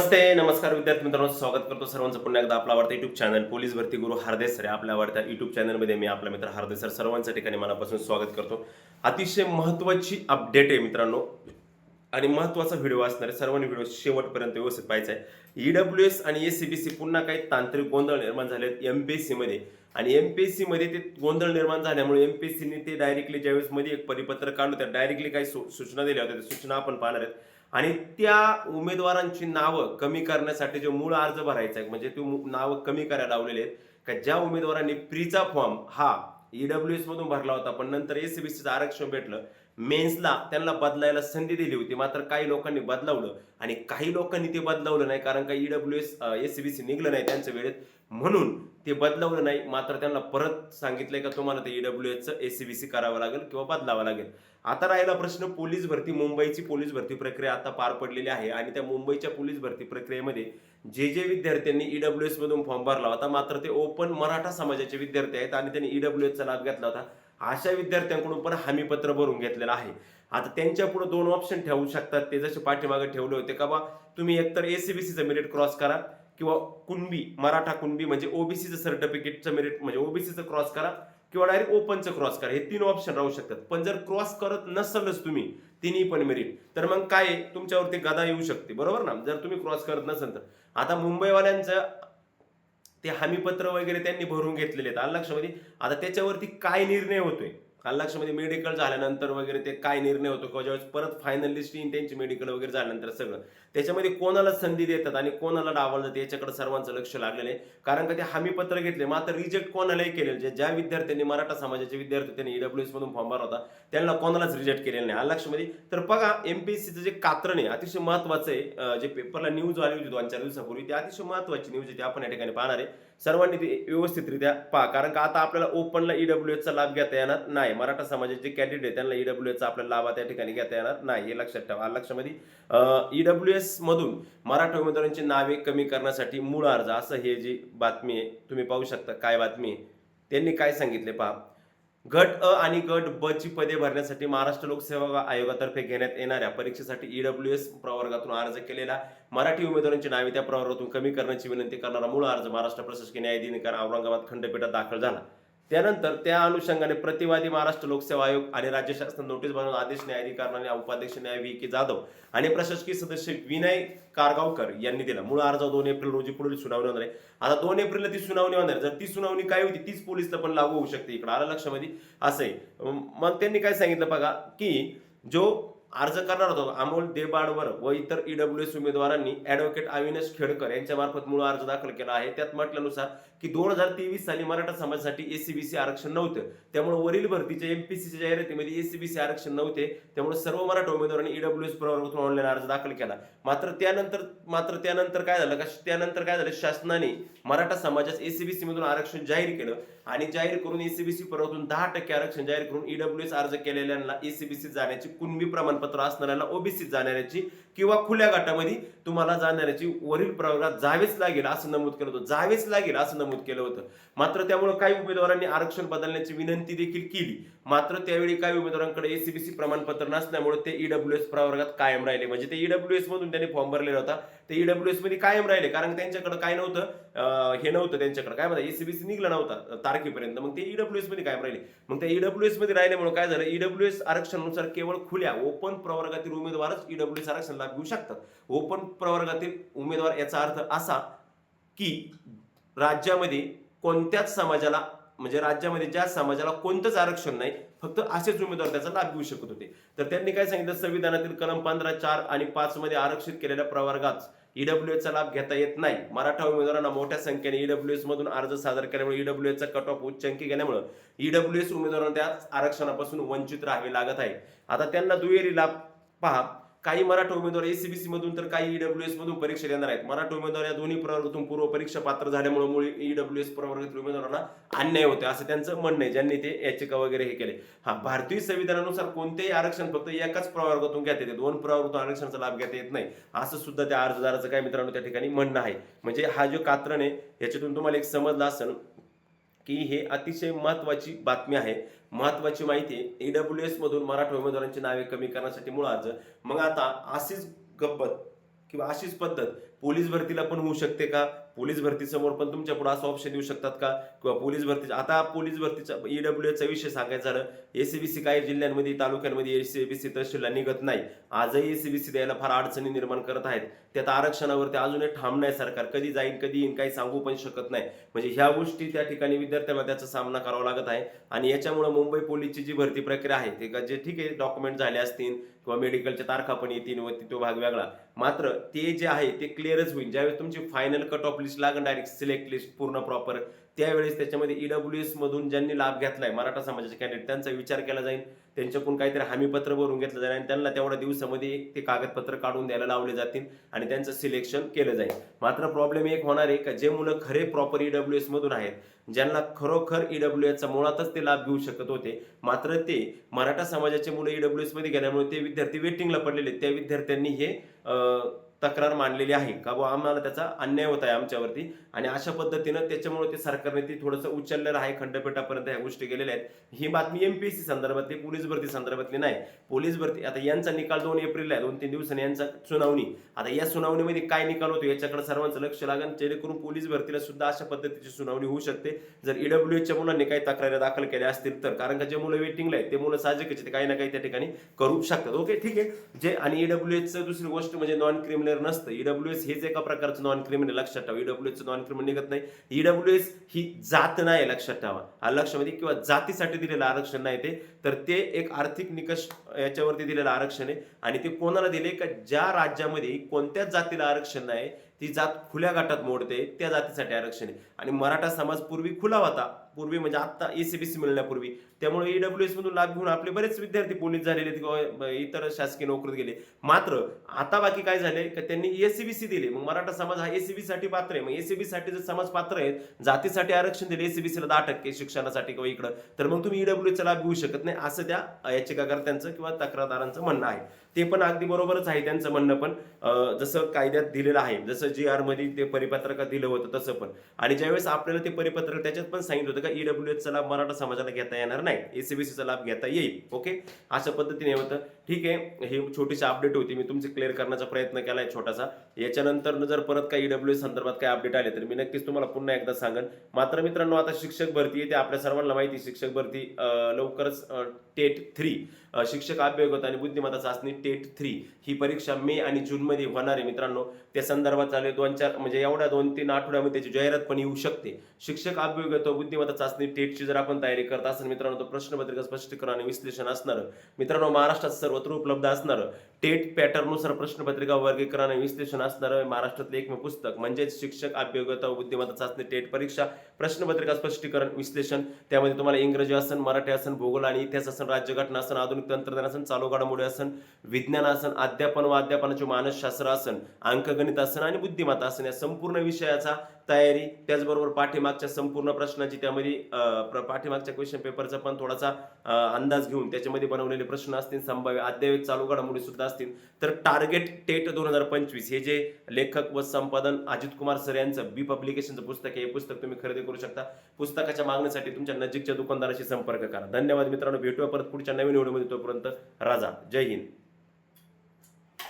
नमस्ते नमस्कार विद्यार्थी मित्रांनो स्वागत करतो सर्वांचं पुन्हा एकदा आपला आवडता युट्यूब चॅनल पोलीस भरती गुरु हार्देस सर आपल्या आवडत्या युट्यूब चॅनलमध्ये मी आपला मित्र हार्देस सर सर्वांच्या ठिकाणी मनापासून स्वागत करतो. अतिशय महत्त्वाची अपडेट आहे मित्रांनो आणि महत्त्वाचा व्हिडिओ असणार आहे. सर्वांनी व्हिडिओ शेवटपर्यंत व्यवस्थित पाहायचा आहे. ईडब्ल्यू एस आणि एस सी बी सी पुन्हा काही तांत्रिक गोंधळ निर्माण झाले एम पी एस सीमध्ये आणि एम पी एस सीमध्ये ते गोंधळ निर्माण झाल्यामुळे एम पी एस सीने ते डायरेक्टली ज्यावेळेस मध्ये एक परिपत्र काढलं त्या डायरेक्टली काही सू- सूचना दिल्या होत्या. त्या सूचना आपण पाहणार आहेत. आणि त्या उमेदवारांची नावं कमी करण्यासाठी जो मूळ अर्ज भरायचा आहे म्हणजे ते नावं कमी करायला लावलेले आहेत का ज्या उमेदवारांनी प्रीचा फॉर्म हा ईडब्ल्यू एस मधून भरला होता पण नंतर एस सी बी सीचं आरक्षण भेटलं मेन्सला त्यांना बदलायला संधी दिली होती मात्र काही लोकांनी बदलावलं आणि काही लोकांनी ते बदलावलं नाही कारण का E W S S C B C निघलं नाही त्यांच्या वेळेत म्हणून ते बदलावलं नाही. मात्र त्यांना परत सांगितलंय का तुम्हाला ते ईडब्ल्यू एसचं एस सी बी सी करावं लागेल किंवा बदलावं लागेल. आता राहिला प्रश्न पोलीस भरती मुंबईची पोलीस भरती प्रक्रिया आता पार पडलेली आहे आणि त्या मुंबईच्या पोलीस भरती प्रक्रियेमध्ये जे जे विद्यार्थ्यांनी ईडब्ल्यू एस मधून फॉर्म भरला होता मात्र ते ओपन मराठा समाजाचे विद्यार्थी आहेत आणि त्यांनी ईडब्ल्यू एसचा लाभ घेतला होता. अशा विद्यार्थ्यांकडून पण हमीपत्र भरून घेतलेलं आहे. आता त्यांच्या पुढे दोन ऑप्शन ठेवू शकतात. ते जसे पाठीमागे ठेवले होते का बा तुम्ही एकतर एसीबीसीचं मेरिट क्रॉस करा. किंवा कुणबी मराठा कुणबी म्हणजे ओबीसीचं सर्टिफिकेटचं मेरिट म्हणजे ओबीसीचं क्रॉस करा किंवा डायरेक्ट ओपनचं क्रॉस करा. हे तीन ऑप्शन राहू शकतात. पण जर क्रॉस करत नसलच तुम्ही तिन्ही पण मेरिट तर मग काय आहे? तुमच्यावरती गदा येऊ शकते. बरोबर ना? जर तुम्ही क्रॉस करत नसेल तर. आता मुंबईवाल्यांचं ते हमीपत्र वगैरे त्यांनी भरून घेतलेले आहेत. आलं लक्षामध्ये? आता त्याच्यावरती काय निर्णय होतोय? आलं मेडिकल झाल्यानंतर वगैरे ते काय निर्णय होतो किंवा ज्यावेळेस परत फायनल त्यांची मेडिकल वगैरे झाल्यानंतर सगळं. त्याच्यामध्ये कोणाला संधी देतात आणि कोणाला डावलं जातं याच्याकडे सर्वांचं लक्ष लागलेलं आहे. कारण का ते हमीपत्र घेतले मात्र रिजेक्ट कोणालाही केलेलं जे ज्या विद्यार्थ्यांनी मराठा समाजाचे विद्यार्थी त्यांनी ईडब्ल्यू एस मधून फॉर्म भरला होता त्यांना कोणालाच रिजेक्ट केलेलं नाही. आलं तर बघा एम पी एस सीचं जे कात्रण आहे अतिशय महत्वाचं आहे. जे पेपरला न्यूज आली होती दोन चार दिवसापूर्वी ती अतिशय महत्वाची न्यूज आहे ती आपण या ठिकाणी पाहणार आहे. सर्वांनी ते व्यवस्थितरित्या पहा. कारण का आता आपल्याला ओपनला ईडब्ल्यू एसचा लाभ घेता येणार नाही. मराठा समाजाचे कॅन्डिडेट आहे त्यांना ईडब्ल्यू एसचा आपल्याला लाभ त्या ठिकाणी घेता येणार नाही. हे लक्षात ठेवा. लक्षामध्ये लक्षामध्ये ईडब्ल्यू एस मधून मराठा उमेदवारांची नावे कमी करण्यासाठी मूळ अर्ज असं हे जी बातमी आहे तुम्ही पाहू शकता. काय बातमी आहे? त्यांनी काय सांगितले पहा. गट अ आणि गट ब ची पदे भरण्यासाठी महाराष्ट्र लोकसेवा आयोगातर्फे घेण्यात येणाऱ्या परीक्षेसाठी ईडब्ल्यू एस प्रवर्गातून अर्ज केलेला. मराठी उमेदवारांची नावे त्या प्रवर्गातून कमी करण्याची विनंती करणारा मूळ अर्ज महाराष्ट्र प्रशासकीय न्यायाधिकार औरंगाबाद खंडपीठात दाखल झाला. त्यानंतर त्या अनुषंगाने प्रतिवादी महाराष्ट्र लोकसेवा आयोग आणि राज्य शासन नोटीस बनवून आदेश न्यायाधिकरणाने उपाध्यक्ष न्याय व्ही के जाधव आणि प्रशासकीय सदस्य विनय कारगावकर यांनी दिला. मूळ अर्ज दोन एप्रिल रोजी पुढील सुनावणी होणार आहे. आता दोन एप्रिलला ती सुनावणी होणार आहे. जर ती सुनावणी काय होती तीच पोलिसला पण लागू होऊ शकते इकडे. आला लक्षामध्ये? असं आहे. मग त्यांनी काय सांगितलं बघा की जो अर्ज करणार होतो. अमोल देबाडवर व इतर ईडब्ल्यू एस उमेदवारांनी ऍडव्होकेट अविनाश खेडकर यांच्यामार्फत मूळ अर्ज दाखल केला आहे. त्यात म्हटल्यानुसार की दोन हजार तेवीस साली मराठा समाजासाठी एसीबीसी आरक्षण नव्हतं. त्यामुळे वरील भरतीच्या एमपीसीच्या जाहिरातीमध्ये एसीबीसी आरक्षण नव्हते. त्यामुळे सर्व मराठा उमेदवारांनी ईडब्ल्यू एस प्रवर्गातून ऑनलाईन अर्ज दाखल केला. मात्र त्यानंतर मात्र त्यानंतर काय झालं का त्यानंतर काय झालं शासनाने मराठा समाजास एसीबीसी मधून आरक्षण जाहीर केलं आणि जाहीर करून एसीबीसी प्रवर्गातून दहा टक्के आरक्षण जाहीर करून ईडब्ल्यू एस अर्ज केलेल्यांना एसीबीसी जाण्याची कुणबी प्रमाणपत्र असणाऱ्याला ओबीसी जाणाऱ्याची किंवा खुल्या गटामध्ये तुम्हाला जाणाऱ्याची वरील प्रवर्गात जावेच लागेल असं नमूद केलं होतं जावेच लागेल असं नमूद केलं होतं. मात्र त्यामुळे काही उमेदवारांनी आरक्षण बदलण्याची विनंती देखील केली. मात्र त्यावेळी काही उमेदवारांकडे एसीबीसी प्रमाणपत्र नसल्यामुळे ते ईडब्ल्यू एस प्रवर्गात कायम राहिले. म्हणजे ते ईडब्ल्यू एस मधून त्यांनी फॉर्म भरलेला होता. ते ईडब्ल्यू एसमध्ये कायम राहिले कारण त्यांच्याकडे काय नव्हतं हे नव्हतं त्यांच्याकडे. काय म्हणतात एसीबीसी निघला नव्हता तारखेपर्यंत. मग ते ईडब्ल्यू एसमध्ये कायम राहिले. मग त्या ईडब्ल्यू एसमध्ये राहिल्यामुळे काय झालं ईडब्ल्यू एस आरक्षणानुसार केवळ खुल्या ओपन प्रवर्गातील उमेदवारच ईडब्ल्यू एस आरक्षण लाभ घेऊ शकतात. ओपन प्रवर्गातील उमेदवार याचा अर्थ असा की राज्यामध्ये कोणत्याच समाजाला म्हणजे राज्यामध्ये ज्या समाजाला कोणतंच आरक्षण नाही फक्त असेच उमेदवार त्याचा लाभ घेऊ शकत होते. तर त्यांनी काय सांगितलं संविधानातील कलम पंधरा चार आणि पाच मध्ये आरक्षित केलेल्या प्रवर्गात ईडब्ल्यू एचा लाभ घेता येत नाही. मराठा उमेदवारांना मोठ्या संख्येने ईडब्ल्यू एस मधून अर्ज सादर केल्यामुळे ईडब्ल्यू एचा कट ऑफ उच्चांकी गेल्यामुळे ईडब्ल्यू एस उमेदवारांना त्या आरक्षणापासून वंचित राहावे लागत आहे. आता त्यांना दुहेरी लाभ पहा. काही मराठा उमेदवार एसीबीसी मधून तर काही ईडब्ल्यू एस मधून परीक्षा देणार आहेत. मराठा उमेदवार या दोन्ही प्रवर्गातून पूर्व परीक्षा पात्र झाल्यामुळे मुळे ईडब्ल्यू एस प्रवर्गातील उमेदवारांना अन्याय होते असं त्यांचं म्हणणं आहे. ज्यांनी ते याचिका वगैरे हे केले. हा भारतीय संविधानानुसार कोणतेही आरक्षण फक्त एकाच प्रवर्गातून घेता येते. दोन प्रवर्गातून आरक्षणाचा लाभ घेता येत नाही असं सुद्धा त्या अर्जदाराचं काय मित्रांनो त्या ठिकाणी म्हणणं आहे. म्हणजे हा जो कात्रण आहे याच्यातून तुम्हाला एक समजला असेल की हे अतिशय महत्वाची बातमी आहे. महत्वाची माहिती ई डब्ल्यू एस मधून मराठा उमेदवारांची नावे कमी करण्यासाठी मूळ अर्ज मग आता अशीच गप्पत किंवा अशीच पद्धत पोलीस भरतीला पण होऊ शकते का? पोलीस भरतीसमोर पण तुमच्यापुढे असं ऑप्शन देऊ शकतात का? किंवा पोलीस भरती आता पोलीस भरतीचा ईडब्ल्यू एचा विषय सांगायचा झालं एसीबीसी काही जिल्ह्यांमध्ये तालुक्यांमध्ये एसीबीसी तहसीलला निघत नाही. आजही एसीबीसी द्यायला फार अडचणी निर्माण करत आहेत. त्यात आरक्षणावरती अजूनही ठाम नाही सरकार. कधी जाईल कधी येईल काही सांगू पण शकत नाही. म्हणजे ह्या गोष्टी त्या ठिकाणी विद्यार्थ्यांना त्याचा सामना करावा लागत आहे. आणि याच्यामुळे मुंबई पोलीसची जी भरती प्रक्रिया आहे ते का जे ठीक आहे डॉक्युमेंट झाले असतील किंवा मेडिकलच्या तारखा पण येतील व तो भाग वेगळा. मात्र ते जे आहे ते क्लिअरच होईल. ज्यावेळेस तुमची फायनल कट ऑफ लिस्ट लागेल डायरेक्ट सिलेक्ट लिस्ट पूर्ण प्रॉपर त्यावेळेस त्याच्यामध्ये ई ईडब्ल्यू एस मधून ज्यांनी लाभ घेतलाय मराठा समाजाचे कॅन्डिडेट त्यांचा विचार केला जाईल. त्यांच्याकडून काहीतरी हमीपत्र भरून घेतलं जाईल आणि त्यांना तेवढ्या दिवसामध्ये ते कागदपत्र काढून द्यायला लावले जातील आणि त्यांचं सिलेक्शन केलं जाईल. मात्र प्रॉब्लेम एक होणार आहे का? जे मुलं खरे प्रॉपर ईडब्ल्यू एस मधून आहेत ज्यांना खरोखर ईडब्ल्यू एसचा मुळातच ते लाभ घेऊ शकत होते मात्र ते मराठा समाजाचे मुलं ईडब्ल्यू डब्ल्यू एसमध्ये गेल्यामुळे ते विद्यार्थी वेटिंगला पडलेले त्या विद्यार्थ्यांनी हे तक्रार मांडलेली आहे. का बुवा? आम्हाला त्याचा अन्याय होत आहे आमच्यावरती. आणि अशा पद्धतीनं त्याच्यामुळे ते सरकारने ती थोडंसं उचललेलं आहे खंडपीठापर्यंत ह्या गोष्टी गेलेल्या आहेत. ही बातमी एमपीएससी संदर्भातली पोलीस भरती संदर्भातली नाही. पोलीस भरती आता यांचा निकाल दोन एप्रिलला आहे. दोन तीन दिवसांनी यांचा सुनावणी. आता या सुनावणीमध्ये काय निकाल होतो याच्याकडे सर्वांचं लक्ष लागेल. जेणेकरून पोलीस भरतीला सुद्धा अशा पद्धतीची सुनावणी होऊ शकते. जर ईडब्ल्यू एच्या मुलांनी काही तक्रारी दाखल केल्या असतील तर. कारण का जे मुलं वेटिंगला आहेत ते मुलं साहजिकच ते काही ना काही त्या ठिकाणी करू शकतात. ओके ठीक आहे. जे आणि ईडब्ल्यू एचचं दुसरी गोष्ट म्हणजे नॉन क्रिमिनल नसतं. ईडब्ल्यू एस हेच एका प्रकारचं नॉन क्रिमिनल लक्षात ठेवा. ईडब्ल्यू एसचं नॉन क्रिमिनल निघत नाही. ईडब्ल्यू एस ही जात नाही लक्षात ठेवा. हा लक्षामध्ये किंवा जातीसाठी दिलेलं आरक्षण नाही ते. तर ते एक आर्थिक निकष याच्यावरती दिलेलं आरक्षण आहे. आणि ते कोणाला दिले? का ज्या राज्यामध्ये कोणत्याच जातीला आरक्षण नाही ती जात खुल्या गटात मोडते त्या जातीसाठी आरक्षण आहे. आणि मराठा समाज पूर्वी खुला होता. पूर्वी म्हणजे आता एसीबीसी मिळण्यापूर्वी. त्यामुळे ईडब्ल्यू एस मधून लाभ घेऊन आपले बरेच विद्यार्थी पोलीस झालेले आहेत किंवा इतर शासकीय नोकरीत गेले. मात्र आता बाकी काय झाले का त्यांनी एसीबीसी दिले. मग मराठा समाज हा एसीबी साठी पात्र आहे. मग एसीबी साठी जर समाज पात्र आहेत जातीसाठी आरक्षण दिले एसीबीसीला दहा टक्के शिक्षणासाठी किंवा इकडं तर मग तुम्ही ईडब्ल्यू चा लाभ घेऊ शकत नाही असं त्या याचिकाकर्त्यांचं किंवा तक्रारदारांचं म्हणणं आहे. ते पण अगदी बरोबरच आहे त्यांचं म्हणणं पण. जसं कायद्यात दिलेलं आहे. जसं जी आरमध्ये ते परिपत्रकात दिलं होतं तसं पण. आणि ज्यावेळेस आपल्याला ते परिपत्रक त्याच्यात पण सांगितलं होतं का ईडब्ल्यू चा लाभ मराठा समाजाला घेता येणार नाही. एसीबीसी चा लाभ घेता येईल. ओके अशा पद्धतीने होतं. ठीक आहे? ही छोटीशी अपडेट होती. मी तुमची क्लिअर करण्याचा प्रयत्न केलाय छोटासा. याच्यानंतर जर परत काही ईडब्ल्यू संदर्भात काही अपडेट आले तर मी नक्कीच तुम्हाला पुन्हा एकदा सांगेन. मात्र मित्रांनो आता शिक्षक भरती येते आपल्या सर्वांना माहिती आहे, शिक्षक भरती लवकरच टेट थ्री शिक्षक अभ्यागत आणि बुद्धिमत्ता चाचणी टेट थ्री ही परीक्षा मे आणि जूनमध्ये होणार आहे मित्रांनो. त्या संदर्भात चालू दोन चार म्हणजे एवढ्या दोन तीन आठवड्यामध्ये त्याची जाहिरात पण येऊ शकते. शिक्षक अभियोग्यता बुद्धिमत्ता चाचणी टेटची जर आपण तयारी करत असेल मित्रांनो तर प्रश्नपत्रिका स्पष्टीकरण आणि विश्लेषण असणार. मित्रांनो महाराष्ट्रात सर्वत्र उपलब्ध असणार. टेट पॅटर्ननुसार प्रश्नपत्रिका वर्गीकरण आणि विश्लेषण असणारं. महाराष्ट्रातलं एकमेव पुस्तक म्हणजेच शिक्षक अभियोग्यता बुद्धिमत्ता चाचणी टेट परीक्षा प्रश्नपत्रिका स्पष्टीकरण विश्लेषण. त्यामध्ये तुम्हाला इंग्रजी असन मराठी असन भूगोल आणि इतिहास असन राज्यघटना असन आधुनिक तंत्रज्ञान असन चालू घडामोडी असन विज्ञान असन अध्यापन व अध्यापनाचे मानसशास्त्र असन अंकगणित असन आणि बुद्धिमत्ता असन या संपूर्ण विषयाचा तयारी त्याचबरोबर पाठीमागच्या संपूर्ण प्रश्नाची त्यामध्ये पाठीमागच्या क्वेश्चन पेपरचा पण थोडासा अंदाज घेऊन त्याच्यामध्ये बनवलेले प्रश्न असतील संभाव्य अद्ययावत चालू घडामोडी सुद्धा असतील. तर टार्गेट टेट दोन हजार पंचवीस हे जे लेखक व संपादन अजित कुमार सर यांचं बी पब्लिकेशनचं पुस्तक आहे हे पुस्तक तुम्ही खरेदी करू शकता. पुस्तकाच्या मागणीसाठी तुमच्या नजीकच्या दुकानदाराशी संपर्क करा. धन्यवाद मित्रांनो भेटूया परत पुढच्या नवीन व्हिडिओमध्ये तोपर्यंत. राजा जय हिंद.